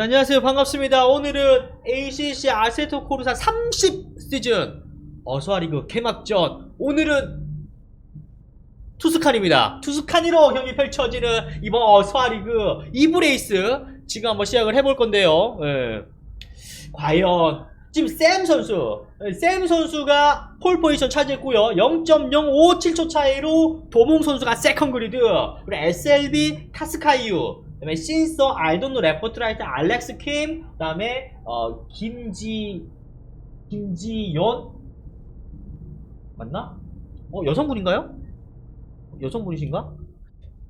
자, 안녕하세요. 반갑습니다. 오늘은 ACC 아세토 코르사 30 시즌 어서와 리그 개막전. 오늘은 투스칸입니다. 투스칸으로 경기 펼쳐지는 이번 어서와 리그 2부 레이스 지금 한번 시작을 해볼 건데요. 예. 과연 지금 샘 선수, 예, 샘 선수가 폴 포지션 차지했고요. 0.057초 차이로 도몽 선수가 세컨 그리드, 그리고 SLB 카스카이유, 그다음에 신서 알돈노 레포트라이트 알렉스 킴, 그다음에 어 김지 김지연 맞나? 어 여성분인가요? 여성분이신가?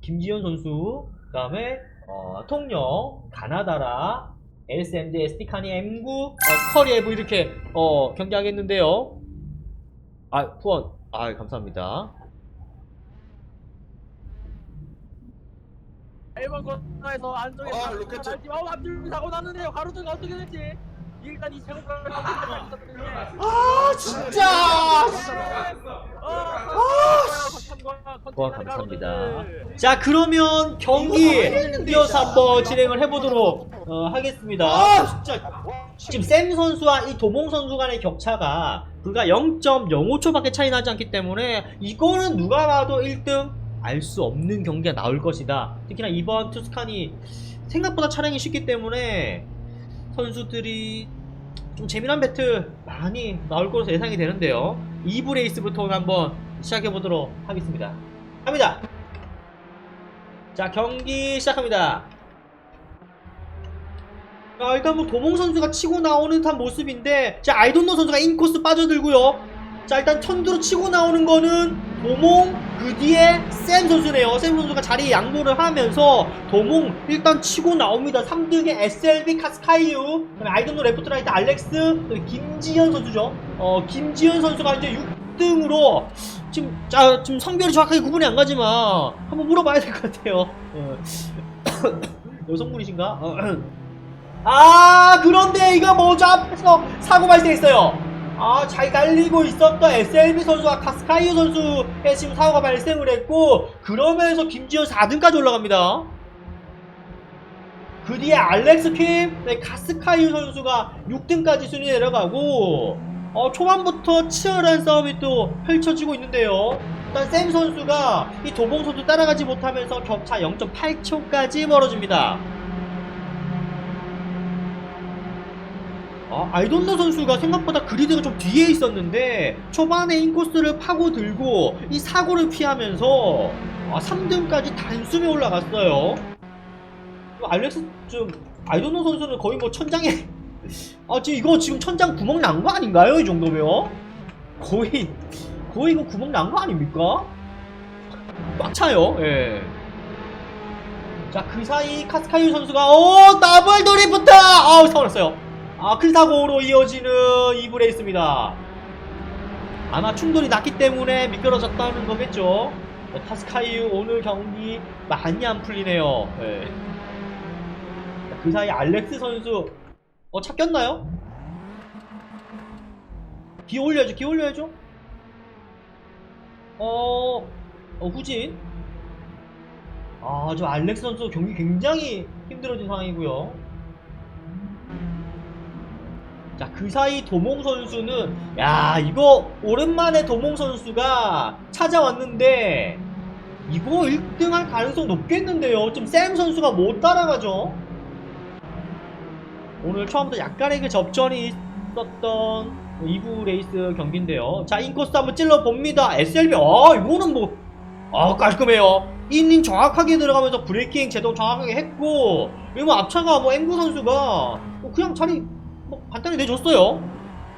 김지연 선수, 그다음에 어, 통영 가나다라 LSMD, SD카니, M9, 어, 커리 에브 이렇게 어, 경기하겠는데요. 아 후원, 아 감사합니다. 1번 코너에서 안쪽에 아, 로켓 제- 어, 앞줄 사고 났는데요. 가로등 어떻게 될지 일단 이 세컨을 아 진짜. 와 감사합니다. 자 그러면 경기 이어서 한번 진행을 해보도록 어, 하겠습니다. 아 진짜 지금 샘 선수와 이 도몽 선수 간의 격차가 불과 0.05초밖에 차이 나지 않기 때문에 이거는 누가 봐도 1등 알 수 없는 경기가 나올 것이다. 특히나 이번 투스칸이 생각보다 차량이 쉽기 때문에 선수들이 좀 재미난 배틀 많이 나올 것으로 예상이 되는데요. 2부 레이스부터 한번 시작해 보도록 하겠습니다. 갑니다. 자 경기 시작합니다. 아, 일단 뭐 도몽 선수가 치고 나오는 듯한 모습인데 자 아이돈노 선수가 인코스 빠져들고요 자 일단 천두로 치고 나오는 거는 도몽 그 뒤에 샘 선수네요 샘 선수가 자리 양보를 하면서 도몽 일단 치고 나옵니다 3등에 SLB 카스카이유 아이돈노 레프트 라이트 알렉스 그다음에 김지현 선수죠 어 김지현 선수가 이제 6등으로 지금 자 지금 성별이 정확하게 구분이 안 가지만 한번 물어봐야 될 것 같아요 어. 여성분이신가? 어. 아 그런데 이거 뭐죠 앞에서 사고 발생했어요 아 잘 달리고 있었던 SLB 선수와 카스카이유 선수의 지금 사고가 발생을 했고 그러면서 김지현 4등까지 올라갑니다. 그 뒤에 알렉스 킴, 네, 카스카이유 선수가 6등까지 순위 내려가고 어, 초반부터 치열한 싸움이 또 펼쳐지고 있는데요. 일단 샘 선수가 이 도봉 선수 따라가지 못하면서 격차 0.8초까지 멀어집니다 아, 아이돈노 선수가 생각보다 그리드가 좀 뒤에 있었는데 초반에 인코스를 파고들고 이 사고를 피하면서 아, 3등까지 단숨에 올라갔어요. 알렉스 좀 아이돈노 선수는 거의 뭐 천장에 아 지금 이거 지금 천장 구멍 난 거 아닌가요 이 정도면 거의 거의 이거 구멍 난 거 아닙니까? 꽉 차요. 예. 자 그 사이 카스카유 선수가 오 더블 드리프트 아우 사고 났어요. 아, 큰 사고로 이어지는 2부 레이스입니다. 아마 충돌이 났기 때문에 미끄러졌다는 거겠죠. 네, 파스카이유 오늘 경기 많이 안 풀리네요. 네. 자, 그 사이 알렉스 선수 어, 차 꼈나요? 기 올려야죠, 기 올려야죠. 어, 어, 후진. 아, 저 알렉스 선수 경기 굉장히 힘들어진 상황이고요. 자, 그 사이 도몽 선수는 야, 이거 오랜만에 도몽 선수가 찾아왔는데 이거 1등 할 가능성 높겠는데요. 좀 샘 선수가 못 따라가죠. 오늘 처음부터 약간의 그 접전이 있었던 2부 레이스 경기인데요. 자, 인코스 한번 찔러 봅니다. SLB. 아, 이거는 뭐 아, 깔끔해요. 인인 정확하게 들어가면서 브레이킹 제동 정확하게 했고, 뭐 앞차가 뭐 앵구 선수가 뭐 그냥 자리 뭐 간단히 내줬어요.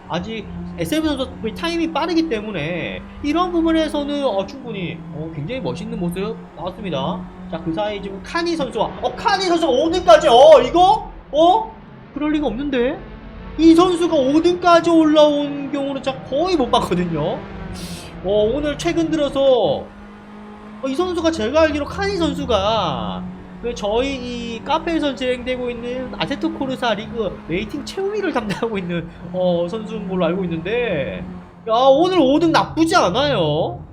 아직 SLB 선수 타임이 빠르기 때문에 이런 부분에서는 어, 충분히 어, 굉장히 멋있는 모습 나왔습니다. 자, 그 사이 지금 카니 선수와 어 카니 선수가 5등까지 어 이거 어 그럴 리가 없는데 이 선수가 5등까지 올라온 경우는 진짜 거의 못 봤거든요. 어, 오늘 최근 들어서 어, 이 선수가 제가 알기로 카니 선수가 그 저희 이 카페에서 진행되고 있는 아세토 코르사 리그 레이팅 최우위를 담당하고 있는 어, 선수인 걸로 알고 있는데 야 오늘 5등 나쁘지 않아요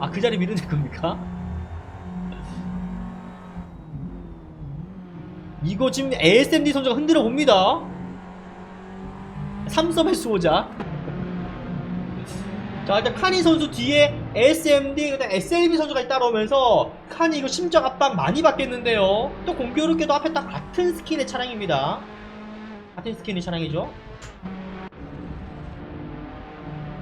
아 그 자리 밀어낼 겁니까? 이거 지금 ASMD 선수가 흔들어 봅니다. 3섬의 수호자. 자, 일단 카니 선수 뒤에 ASMD, 그다음 SLB 선수가 따라오면서 카니 이거 심적 압박 많이 받겠는데요. 또 공교롭게도 앞에 딱 같은 스킨의 차량입니다. 같은 스킨의 차량이죠.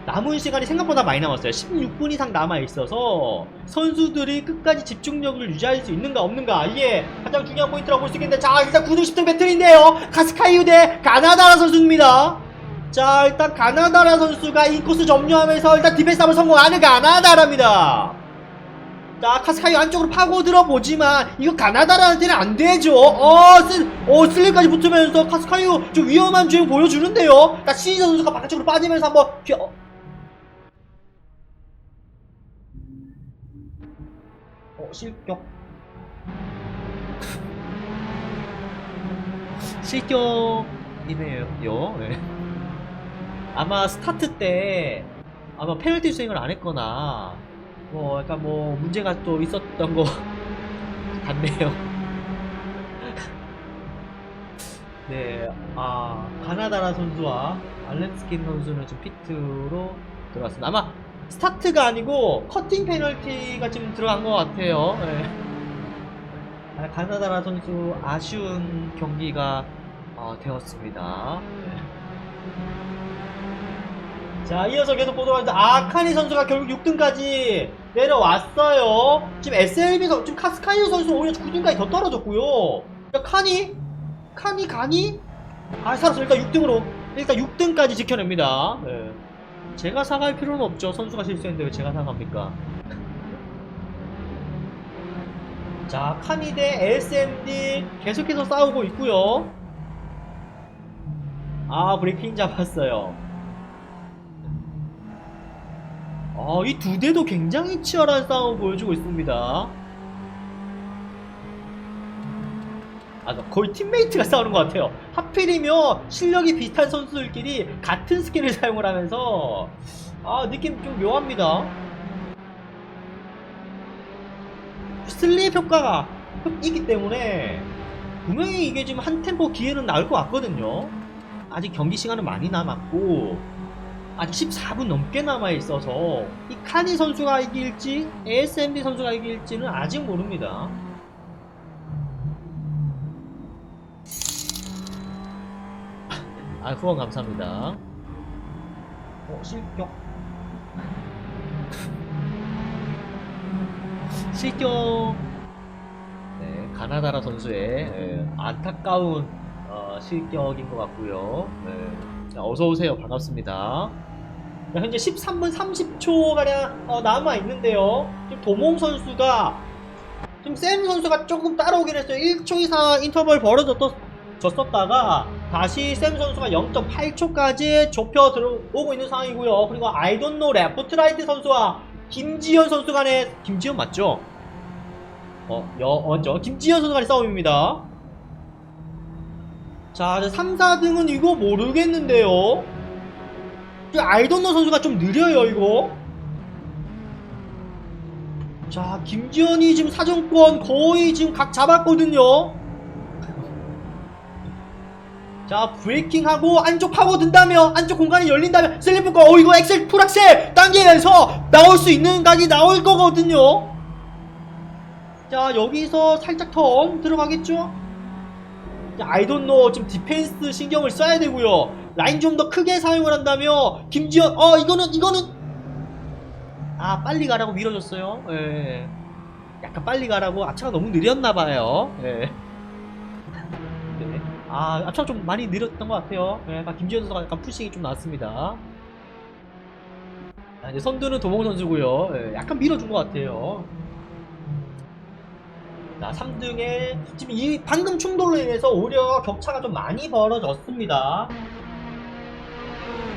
남은 시간이 생각보다 많이 남았어요. 16분 이상 남아 있어서 선수들이 끝까지 집중력을 유지할 수 있는가 없는가 이게 가장 중요한 포인트라고 볼 수 있겠는데 자 일단 9등 10등 배틀인데요. 카스카이유 대 가나다라 선수입니다. 자 일단 가나다라 선수가 인코스 점유하면서 일단 디펜스 한번 성공하는 가나다라입니다. 자 카스카이유 안쪽으로 파고 들어보지만 이거 가나다라한테는 안 되죠. 어, 슬, 어 슬립까지 붙으면서 카스카이유 좀 위험한 주행 보여주는데요. 자 시즈 선수가 바깥쪽으로 빠지면서 한번 튀어. 어, 어, 실격. 실격이네요. 네. 아마 스타트 때 아마 페널티 수행을 안 했거나 뭐 약간 뭐 문제가 또 있었던 거 같네요. 네, 아 가나다라 선수와 알렌스킨 선수는 지금 피트로 들어갔습니다. 아마 스타트가 아니고 커팅 페널티가 지금 들어간 것 같아요. 네. 아, 가나다라 선수 아쉬운 경기가 어, 되었습니다. 네. 자, 이어서 계속 보도록 하겠습니다. 아카니 선수가 결국 6등까지 내려왔어요. 지금 SLB 선, 지금 카스카이오 선수 오히려 9등까지 더 떨어졌고요. 자, 카니? 카니 가니? 아, 살았어. 일단 6등으로. 일단 6등까지 지켜냅니다. 네. 제가 사갈 필요는 없죠. 선수가 실수했는데 왜 제가 사갑니까? 자, 카니 대 SMD 계속해서 싸우고 있고요. 아, 브레이킹 잡았어요. 아, 이 두 대도 굉장히 치열한 싸움을 보여주고 있습니다. 아, 거의 팀메이트가 싸우는 것 같아요. 하필이면 실력이 비슷한 선수들끼리 같은 스킨을 사용을 하면서 아, 느낌 좀 묘합니다. 슬립 효과가 있기 때문에 분명히 이게 지금 한 템포 기회는 나올 것 같거든요. 아직 경기 시간은 많이 남았고 아직 14분 넘게 남아 있어서 이 카니 선수가 이길지 ASMD 선수가 이길지는 아직 모릅니다. 아 후원 감사합니다. 어 실격. 실격. 네 가나다라 선수의 예, 안타까운 어, 실격인 것 같고요. 네. 자, 어서 오세요. 반갑습니다. 자, 현재 13분 30초 가량 어, 남아 있는데요. 지금 도몽 선수가 지금 샘 선수가 조금 따라오긴 했어요. 1초 이상 인터벌 벌어졌었다가 다시 샘 선수가 0.8초까지 좁혀 들어오고 있는 상황이고요. 그리고 아이돈노 레포트라이트 선수와 김지현 선수 간의 김지현 맞죠? 어, 여, 어죠? 김지현 선수 간의 싸움입니다. 자, 3, 4등은 이거 모르겠는데요. 이 아이돈노 선수가 좀 느려요, 이거. 자, 김지현이 지금 사정권 거의 지금 각 잡았거든요. 자, 브레이킹하고 안쪽 파고든다며 안쪽 공간이 열린다면 슬리퍼가 어 이거 엑셀 풀악셀 당기면서 나올 수 있는 각이 나올 거거든요. 자, 여기서 살짝 턴 들어가겠죠? 아이돈노 지금 디펜스 신경을 써야 되고요. 라인 좀 더 크게 사용을 한다며 김지현 어 이거는 이거는 아 빨리 가라고 밀어줬어요. 예. 약간 빨리 가라고 앞차가 너무 느렸나 봐요. 예. 네. 아 앞차가 좀 많이 느렸던 것 같아요. 예. 김지현 선수가 약간 푸싱이 좀 나왔습니다. 자, 이제 선두는 도몽 선수고요. 예. 약간 밀어준 것 같아요. 자, 3등에 지금 이 방금 충돌로 인해서 오히려 격차가 좀 많이 벌어졌습니다.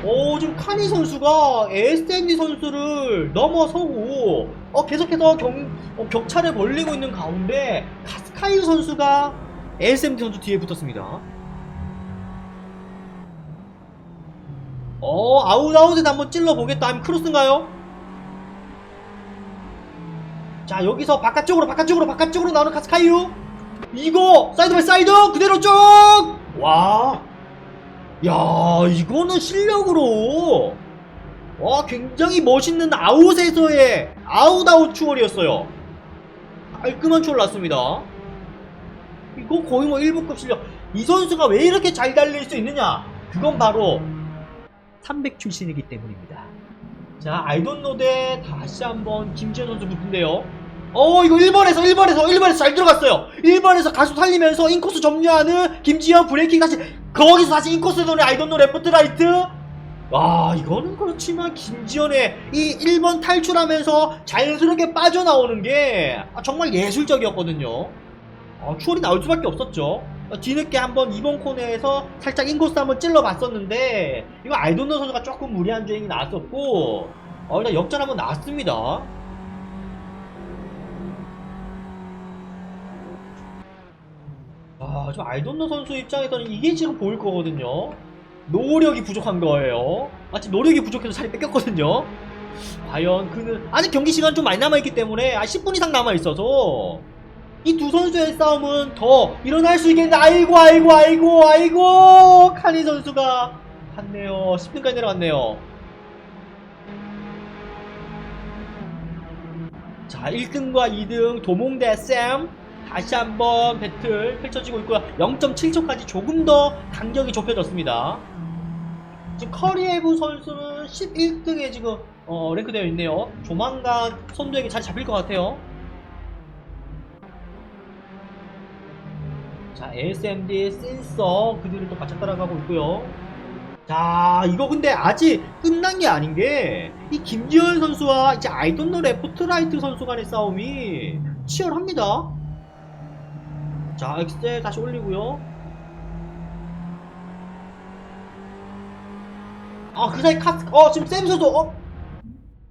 오, 지금 카니 선수가 ASMD 선수를 넘어서고 어, 계속해서 경, 어, 격차를 벌리고 있는 가운데 카스카이유 선수가 ASMD 선수 뒤에 붙었습니다. 어, 아웃아웃에 한번 찔러 보겠다. 아니면 크로스인가요? 자 여기서 바깥쪽으로 바깥쪽으로 바깥쪽으로 나오는 카스카이유 이거 사이드 바이 사이드 그대로 쭉! 와. 야, 이거는 실력으로 와, 굉장히 멋있는 아웃에서의 아웃아웃 추월이었어요. 깔끔한 추월 났습니다. 이거 거의 뭐 1부급 실력. 이 선수가 왜 이렇게 잘 달릴 수 있느냐? 그건 바로 300 출신이기 때문입니다. 자, 아이돈노 대 다시 한번 김지현 선수 붙은데요. 어, 이거 1번에서, 1번에서, 1번에서 잘 들어갔어요. 1번에서 가속 살리면서 인코스 점유하는 김지현 브레이킹 다시, 거기서 다시 인코스 도는 아이돈노 레프트 라이트. 와, 이거는 그렇지만 김지현의 이 1번 탈출하면서 자연스럽게 빠져나오는 게 아, 정말 예술적이었거든요. 어, 추월이 나올 수밖에 없었죠. 어, 뒤늦게 한번 2번 코너에서 살짝 인코스 한번 찔러봤었는데 이거 아이돈노 선수가 조금 무리한 주행이 나왔었고 어, 일단 역전 한번 나왔습니다. 아, 저 아이돈노 선수 입장에서는 이게 지금 보일 거거든요. 노력이 부족한 거예요. 마치 노력이 부족해서 살이 뺏겼거든요. 과연 그는 아직 경기 시간 좀 많이 남아 있기 때문에 아 10분 이상 남아 있어서 이 두 선수의 싸움은 더 일어날 수 있겠는데 아이고 아이고 아이고 아이고 카니 선수가 갔네요 10등까지 내려갔네요 자 1등과 2등 도몽 대 쌤 다시 한번 배틀 펼쳐지고 있고요 0.7초까지 조금 더 간격이 좁혀졌습니다 지금 커리에브 선수는 11등에 지금 어, 랭크되어 있네요 조만간 선두에게 잘 잡힐 것 같아요 자, ASMD, 센서 그들을 또 같이 따라가고 있고요. 자, 이거 근데 아직 끝난 게 아닌 게 이 김지현 선수와 이제 아이돈노 레프트라이트 선수 간의 싸움이 치열합니다. 자, 엑셀 다시 올리고요. 아, 그 사이 카스, 어, 지금 샘 선수, 어?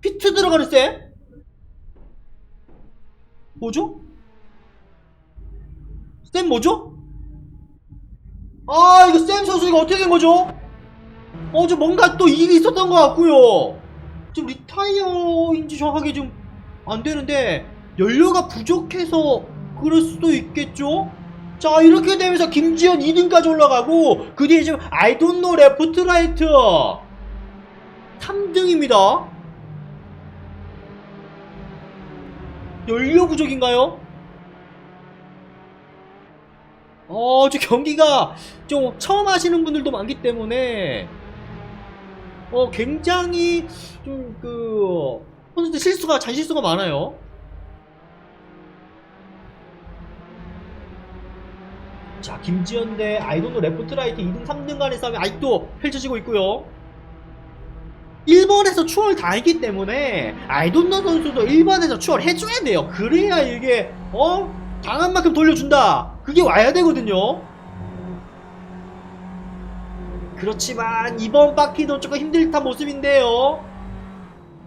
피트 들어가는 쌤? 뭐죠? 쌤 뭐죠? 아 이거 쌤 선수 이거 어떻게 된 거죠? 어 저 뭔가 또 일이 있었던 것 같고요 지금 리타이어인지 정확하게 좀안 되는데 연료가 부족해서 그럴 수도 있겠죠? 자 이렇게 되면서 김지현 2등까지 올라가고 그 뒤에 지금 아이돈노 레프트 라이트 3등입니다 연료 부족인가요? 어, 저 경기가 좀 처음 하시는 분들도 많기 때문에 어, 굉장히 좀 그 선수들 실수가 잔 실수가 많아요. 자, 김지현 대 아이돈노 레프트 라이트 2등 3등 간의 싸움이 아직도 펼쳐지고 있고요. 1번에서 추월 다 했기 때문에 아이돈노 선수도 1번에서 추월 해줘야 돼요. 그래야 이게 어 당한 만큼 돌려준다. 그게 와야 되거든요. 그렇지만 이번 바퀴도 조금 힘들 듯한 모습인데요.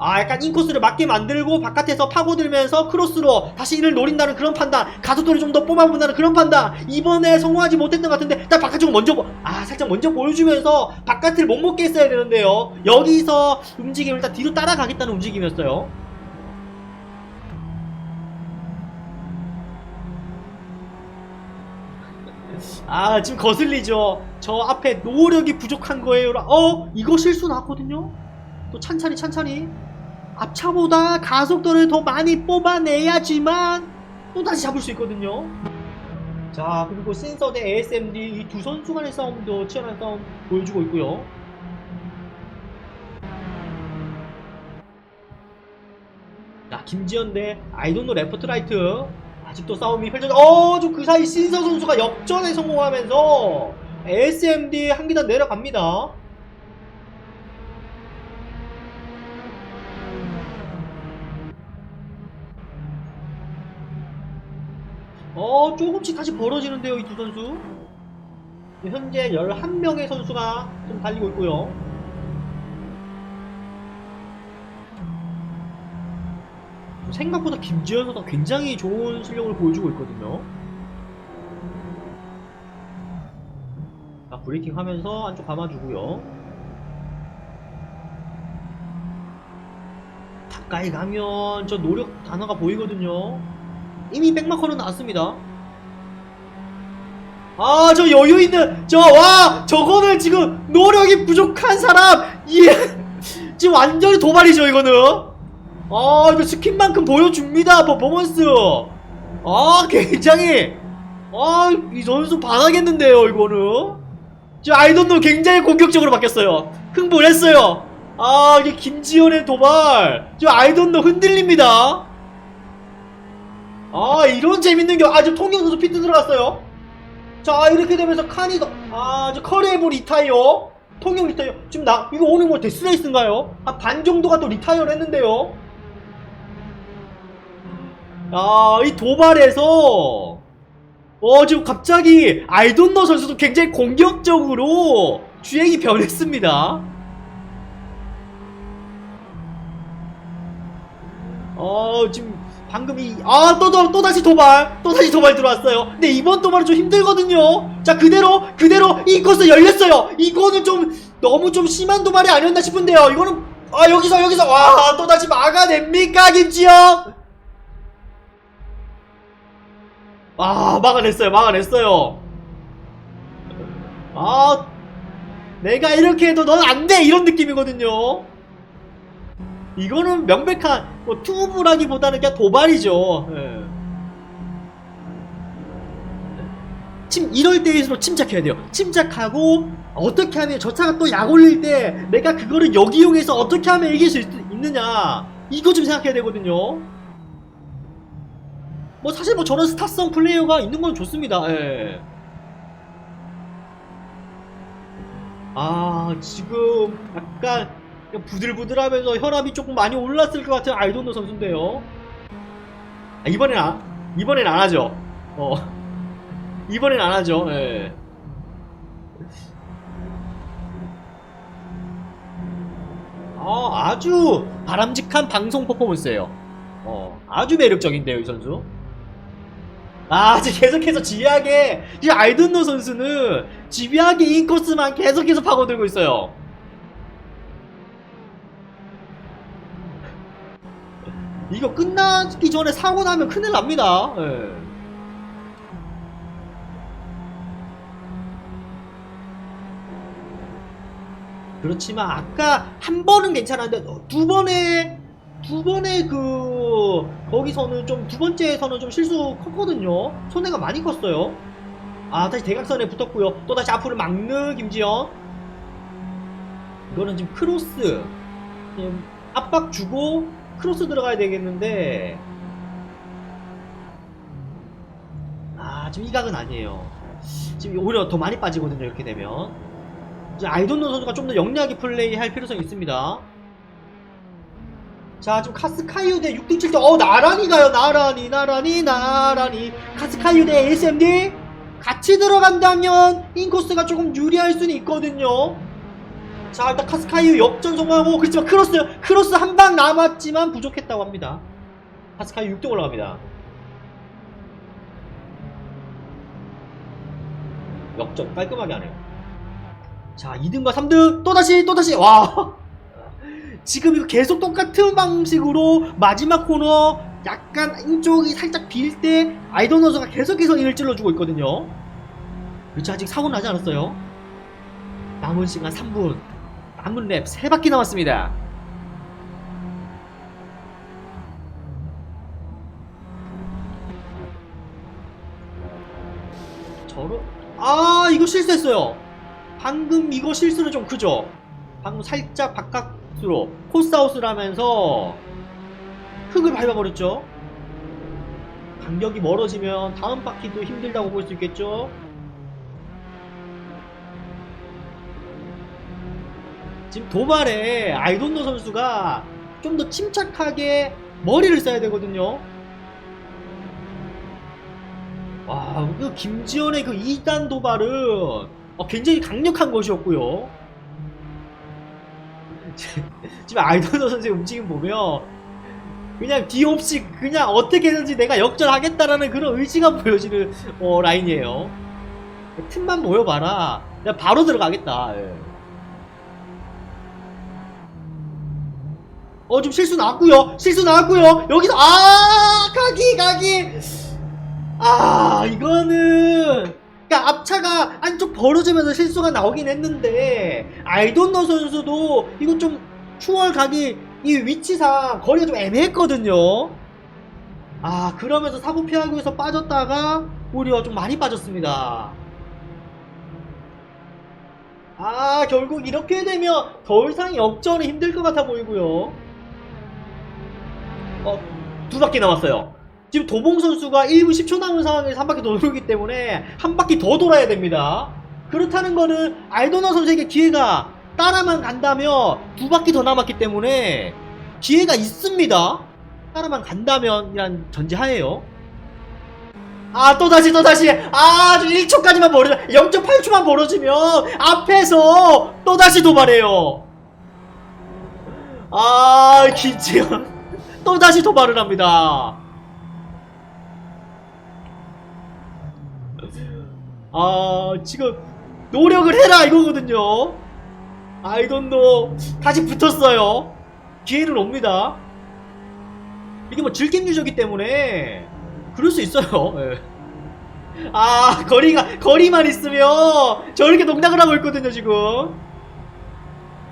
아 약간 인코스를 맞게 만들고 바깥에서 파고들면서 크로스로 다시 이를 노린다는 그런 판단 가속도를 좀 더 뽑아본다는 그런 판단 이번에 성공하지 못했던 것 같은데 일단 바깥쪽으로 먼저 보- 아 살짝 먼저 보여주면서 바깥을 못 먹게 했어야 되는데요. 여기서 움직임 일단 뒤로 따라가겠다는 움직임이었어요. 아 지금 거슬리죠. 저 앞에 노력이 부족한 거예요. 어? 이거 실수 났거든요? 또 찬찬히 찬찬히 앞차보다 가속도를 더 많이 뽑아내야지만 또 다시 잡을 수 있거든요. 자 그리고 센서 대 ASMD 이 두 선수 간의 싸움도 치열한 싸움 보여주고 있고요. 자 김지현 대 아이돈노 레프트 라이트 아직도 싸움이 펼쳐져. 어좀 그 사이 신서 선수가 역전에 성공하면서 ASMD 한 계단 내려갑니다 어 조금씩 다시 벌어지는데요 이 두 선수. 현재 11명의 선수가 좀 달리고 있고요. 생각보다 김지현 선수가 굉장히 좋은 실력을 보여주고 있거든요. 자 브레이킹 하면서 안쪽 감아주고요. 가까이 가면 저 노력 단어가 보이거든요 이미 백마커는 나왔습니다. 아, 저 여유 있는, 저, 와! 저거는 지금 노력이 부족한 사람! 예! 지금 완전히 도발이죠, 이거는? 아, 이거 스킨만큼 보여줍니다, 퍼포먼스! 아, 굉장히, 아, 이 선수 반하겠는데요, 이거는? 지금 아이돈도 굉장히 공격적으로 바뀌었어요. 흥분했어요. 아, 이게 김지현의 도발. 지금 아이돈도 흔들립니다. 아, 이런 재밌는 게, 아, 지금 통영 선수 피트 들어갔어요. 자, 이렇게 되면서 칸이도, 아, 저 커리에브 리타이어. 통영 리타이어. 지금 나, 이거 오늘 뭐 데스레이스인가요? 한 반 정도가 또 리타이어를 했는데요. 아, 이 도발에서, 어, 지금 갑자기 아이돈너 선수도 굉장히 공격적으로 주행이 변했습니다. 어, 지금 방금 이, 아, 또, 또, 또 다시 도발. 또 다시 도발 들어왔어요. 근데 이번 도발은 좀 힘들거든요. 자, 그대로, 그대로 이 코스 열렸어요. 이거는 좀, 너무 좀 심한 도발이 아니었나 싶은데요. 이거는, 아, 여기서, 여기서, 와, 또 다시 막아냅니까, 김지영? 아, 막아냈어요, 막아냈어요. 아, 내가 이렇게 해도 넌 안 돼! 이런 느낌이거든요. 이거는 명백한, 뭐, 투브라기보다는 그냥 도발이죠. 예. 침, 이럴 때일수록 침착해야 돼요. 침착하고, 어떻게 하면 저 차가 또 약 올릴 때, 내가 그거를 역이용해서 어떻게 하면 이길 수 있, 있느냐. 이거 좀 생각해야 되거든요. 뭐 사실 뭐 저런 스타성 플레이어가 있는 건 좋습니다. 예. 아 지금 약간 부들부들하면서 혈압이 조금 많이 올랐을 것 같은 아이돈노 선수인데요. 아, 이번엔 안 이번엔 안 하죠. 어 이번엔 안 하죠. 예. 아 아주 바람직한 방송 퍼포먼스예요. 어 아주 매력적인데요 이 선수. 아, 지금 계속해서 지휘하게, 지금 알든노 선수는 지휘하게 인코스만 계속해서 파고들고 있어요. 이거 끝나기 전에 사고 나면 큰일 납니다. 예. 그렇지만 아까 한 번은 괜찮았는데 두 번에 두 번에 그 거기서는 좀 두 번째에서는 좀 실수 컸거든요. 손해가 많이 컸어요. 아 다시 대각선에 붙었고요. 또 다시 앞으로 막는 김지현. 이거는 지금 크로스 압박 주고 크로스 들어가야 되겠는데 아 지금 이 각은 아니에요. 지금 오히려 더 많이 빠지거든요. 이렇게 되면 이제 아이돈노 선수가 좀 더 영리하게 플레이할 필요성이 있습니다. 자, 지금 카스카이유 대 6등 7등. 어, 나란히 가요. 나란히, 나란히, 나란히. 카스카이유 대 ASMD. 같이 들어간다면 인코스가 조금 유리할 수는 있거든요. 자, 일단 카스카이유 역전 성공하고, 그렇지만 크로스, 크로스 한 방 남았지만 부족했다고 합니다. 카스카이유 6등 올라갑니다. 역전 깔끔하게 하네요. 자, 2등과 3등, 또다시, 또다시, 와. 지금 이거 계속 똑같은 방식으로 마지막 코너 약간 인쪽이 살짝 빌 때 아이돌 선수가 계속해서 이를 찔러주고 있거든요. 그렇죠 아직 사고 나지 않았어요. 남은 시간 3분, 남은 랩 3바퀴 남았습니다. 저런 아 이거 실수했어요. 방금 이거 실수는 좀 크죠. 방금 살짝 바깥으로 코스아웃을 하면서 흙을 밟아버렸죠. 간격이 멀어지면 다음 바퀴도 힘들다고 볼 수 있겠죠. 지금 도발에 아이돈노 선수가 좀 더 침착하게 머리를 써야 되거든요. 와, 그 김지현의 그 2단 도발은 어, 굉장히 강력한 것이었고요. 지금 아이돌 선수의 움직임 보면 그냥 뒤 없이 그냥 어떻게든지 내가 역전하겠다라는 그런 의지가 보여지는 어, 라인이에요. 틈만 모여봐라. 내가 바로 들어가겠다. 예. 어, 좀 실수 나왔고요. 실수 나왔고요. 여기서 아, 가기 가기. 아, 이거는 그러니까 앞차가 안쪽 벌어지면서 실수가 나오긴 했는데 아이돈너 선수도 이거 좀 추월 가기 이 위치상 거리가 좀 애매했거든요. 아 그러면서 사고 피하기 위해서 빠졌다가 오히려 좀 많이 빠졌습니다. 아 결국 이렇게 되면 더 이상 역전이 힘들 것 같아 보이고요. 어, 두 바퀴 남았어요. 지금 도봉 선수가 1분 10초 남은 상황에서 한 바퀴 더 돌기 때문에 한 바퀴 더 돌아야 됩니다. 그렇다는 거는 알도나 선수에게 기회가 따라만 간다면 두 바퀴 더 남았기 때문에 기회가 있습니다. 따라만 간다면이란 전제하에요. 아, 또다시, 또다시. 아, 1초까지만 벌어져. 0.8초만 벌어지면 앞에서 또다시 도발해요. 아, 김지현. 또다시 도발을 합니다. 아, 지금 노력을 해라 이거거든요. 아이돈도 다시 붙었어요. 기회는 옵니다. 이게 뭐 즐김 유저기 때문에 그럴 수 있어요. 예. 아, 거리가 거리만 있으면 저렇게 농락을 하고 있거든요, 지금.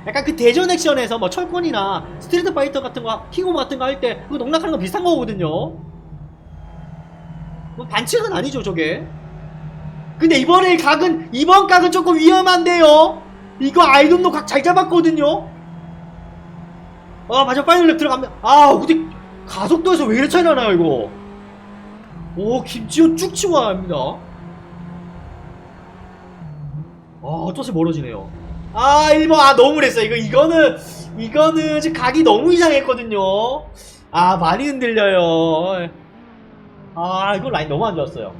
약간 그 대전 액션에서 뭐 철권이나 스트리트 파이터 같은 거, 킹오브 같은 거 할 때 그거 농락하는 거 비슷한 거거든요. 뭐 반칙은 아니죠, 저게. 근데 이번에 각은 이번 각은 조금 위험한데요. 이거 아이돈도 각잘 잡았거든요. 아, 맞아 파이널 랩 들어가면 아, 근데 가속도에서 왜 이래 차이 나나요, 이거? 오, 김지호 쭉 치고 갑니다. 아, 또다시 멀어지네요. 아, 1번, 아, 너무 그랬어. 이거, 이거는, 이거는 지금 각이 너무 이상했거든요. 아, 많이 흔들려요. 아, 이거 라인 너무 안 좋았어요.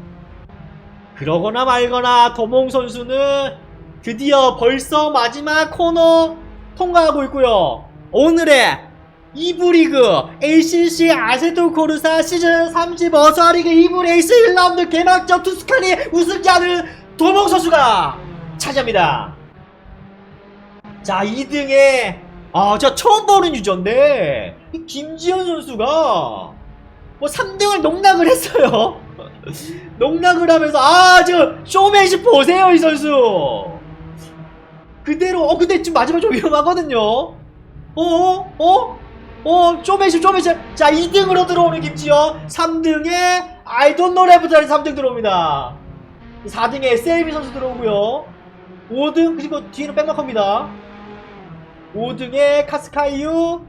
그러거나 말거나, 도몽 선수는 드디어 벌써 마지막 코너 통과하고 있고요. 오늘의 2부 리그 ACC 아세토 코르사 시즌 30 어서리그 2부 레이스 1라운드 개막전 투스카니 우승자는 도몽 선수가 차지합니다. 자 2등에 아 제가 처음 보는 유저인데 이 김지현 선수가 뭐 3등을 농락을 했어요. 농락을 하면서 아 지금 쇼맨십 보세요 이 선수. 그대로 어 근데 지금 마지막 좀 위험하거든요. 어어 어? 어, 쪼매시, 쪼매시. 자, 2등으로 들어오는 김지현. 3등에 아이돈 노래부터는 3등 들어옵니다. 4등에 SLB 선수 들어오고요. 5등, 그리고 뒤에는 백마커입니다. 5등에 카스카이유.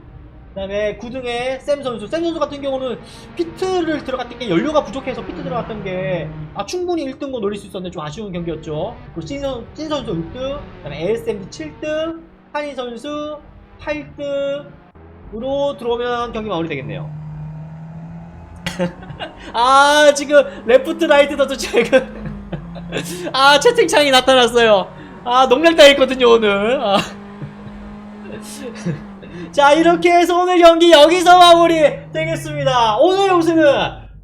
그 다음에 9등에 샘 선수. 샘 선수 같은 경우는 피트를 들어갔던 게 연료가 부족해서 피트 들어갔던 게, 아, 충분히 1등도 노릴 수 있었는데 좀 아쉬운 경기였죠. 그리고 찐 선수 6등. 그 다음에 ASMD 7등. 한희 선수 8등. 으로 들어오면 경기 마무리 되겠네요. 아 지금 레프트 라이트 선수 지금 아 채팅창이 나타났어요. 아 농락당했거든요 오늘. 아. 자 이렇게 해서 오늘 경기 여기서 마무리 되겠습니다. 오늘 우승은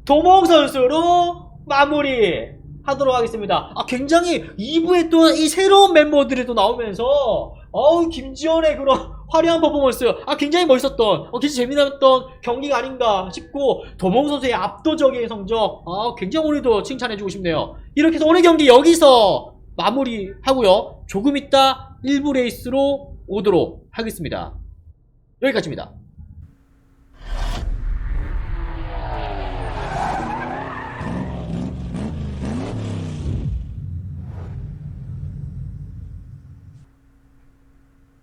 도몽 선수로 마무리 하도록 하겠습니다. 아 굉장히 2부에 또 이 새로운 멤버들이 또 나오면서 어우 김지현의 그런 화려한 퍼포먼스 아 굉장히 멋있었던 어, 굉장히 재미났던 경기가 아닌가 싶고 도몽 선수의 압도적인 성적 아 굉장히 오늘도 칭찬해주고 싶네요 이렇게 해서 오늘 경기 여기서 마무리하고요 조금 이따 1부 레이스로 오도록 하겠습니다. 여기까지입니다